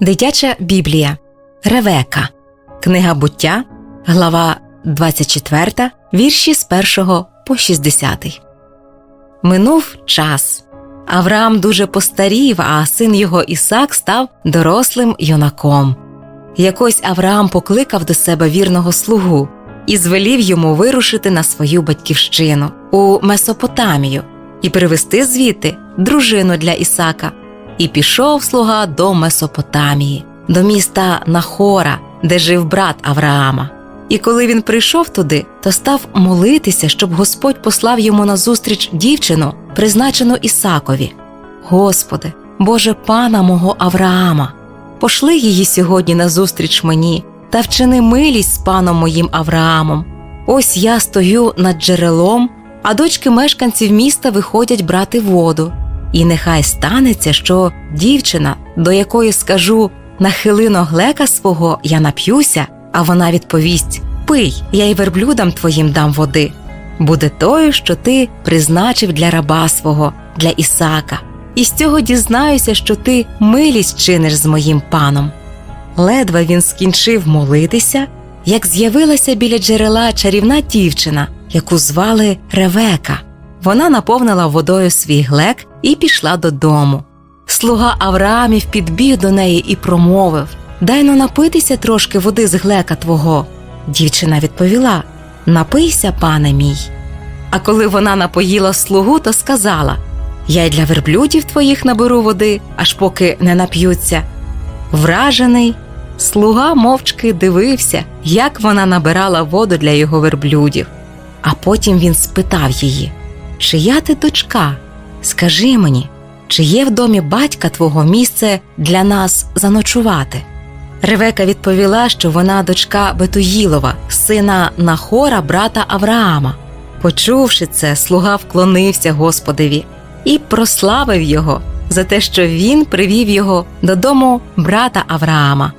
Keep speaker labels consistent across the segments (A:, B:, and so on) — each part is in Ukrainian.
A: Дитяча Біблія Ревека. Книга буття, глава 24, вірші з 1 по 60. Минув час. Авраам дуже постарів, а син його Ісак став дорослим юнаком. Якось Авраам покликав до себе вірного слугу і звелів йому вирушити на свою батьківщину у Месопотамію і привезти звідти дружину для Ісака. І пішов слуга до Месопотамії, до міста Нахора, де жив брат Авраама. І коли він прийшов туди, то став молитися, щоб Господь послав йому назустріч дівчину, призначену Ісакові. Господи, Боже пана мого Авраама, пошли її сьогодні назустріч мені та вчини милість з паном моїм Авраамом. Ось я стою над джерелом, а дочки мешканців міста виходять брати воду. І нехай станеться, що дівчина, до якої скажу нахилино глека свого я нап'юся, а вона відповість Пий, я й верблюдам твоїм дам води. Буде тою, що ти призначив для раба свого, для Ісака, і з цього дізнаюся, що ти милість чиниш з моїм паном. Ледве він скінчив молитися, як з'явилася біля джерела чарівна дівчина, яку звали Ревека. Вона наповнила водою свій глек і пішла додому. Слуга Авраамів підбіг до неї і промовив Дай но напитися трошки води з глека твого. Дівчина відповіла Напийся, пане мій. А коли вона напоїла слугу, то сказала Я й для верблюдів твоїх наберу води, аж поки не нап'ються. Вражений, слуга мовчки дивився, як вона набирала воду для його верблюдів. А потім він спитав її Чия ти дочка? Скажи мені, чи є в домі батька твого місце для нас заночувати? Ревека відповіла, що вона дочка Бетуїлова, сина Нахора, брата Авраама. Почувши це, слуга вклонився Господеві і прославив його за те, що він привів його додому брата Авраама.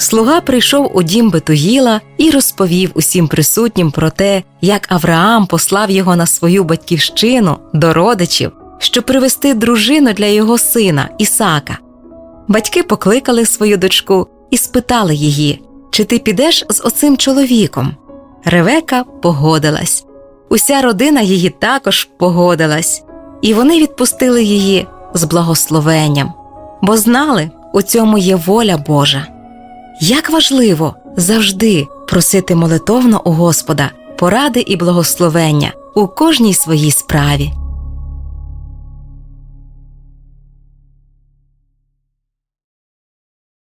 A: Слуга прийшов у дім Бетуїла і розповів усім присутнім про те, як Авраам послав його на свою батьківщину до родичів, щоб привезти дружину для його сина Ісака. Батьки покликали свою дочку і спитали її, чи ти підеш з оцим чоловіком. Ревека погодилась. Уся родина її також погодилась, і вони відпустили її з благословенням, бо знали, у цьому є воля Божа. Як важливо завжди просити молитовно у Господа поради і благословення у кожній своїй справі.